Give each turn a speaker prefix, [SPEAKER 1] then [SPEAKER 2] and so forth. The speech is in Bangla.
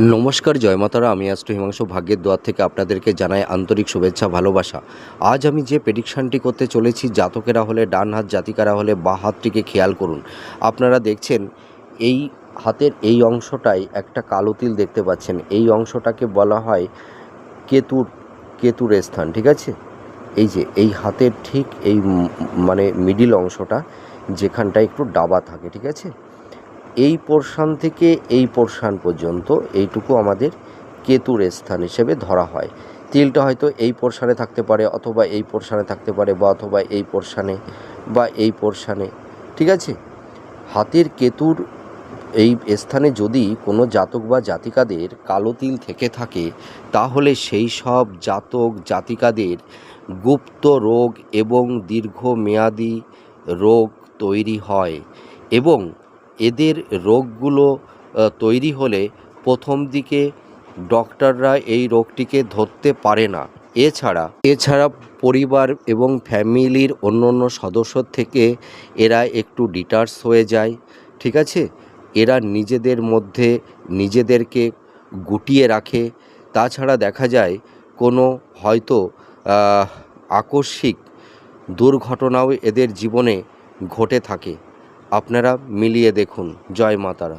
[SPEAKER 1] নমস্কার, জয় মাতারা। আমি আষ্ট হিমাংশু। ভাগ্যের দোয়ার থেকে আপনাদেরকে জানাই আন্তরিক শুভেচ্ছা, ভালোবাসা। আজ আমি যে প্রেডিকশানটি করতে চলেছি, জাতকেরা হলে ডান হাত, জাতিকারা হলে বা হাতটিকে খেয়াল করুন। আপনারা দেখছেন, এই হাতের এই অংশটাই একটা কালো তিল দেখতে পাচ্ছেন। এই অংশটাকে বলা হয় কেতুর কেতুর স্থান, ঠিক আছে? এই যে, এই হাতের ঠিক এই মানে মিডিল অংশটা যেখানটা একটু ডাবা থাকে, ঠিক আছে? এই পোর্শান থেকে এই পোর্শান পর্যন্ত এইটুকু আমাদের কেতুর স্থান হিসেবে ধরা হয়। তিলটা হয়তো এই পোর্শানে থাকতে পারে অথবা এই পোর্শানে থাকতে পারে বা অথবা এই পোর্শানে বা এই পোর্শানে। ঠিক আছে? হাতের কেতুর এই স্থানে যদি কোনো জাতক বা জাতিকাদের কালো তিল থেকে থাকে, তাহলে সেই সব জাতক, জাতিকাদের গুপ্ত রোগ এবং দীর্ঘমেয়াদী রোগ তৈরি হয় এবং এদের রোগগুলো তৈরি হলে প্রথম দিকে ডক্টররা এই রোগটিকে ধরতে পারে না। এছাড়া এছাড়া পরিবার এবং ফ্যামিলির অন্য অন্য সদস্য থেকে এরা একটু ডিটার্স হয়ে যায়, ঠিক আছে? এরা নিজেদের মধ্যে নিজেদেরকে গুটিয়ে রাখে। তাছাড়া দেখা যায়, কোনো হয়তো আকস্মিক দুর্ঘটনাও এদের জীবনে ঘটে থাকে। আপনারা মিলিয়ে দেখুন। জয় মাতারা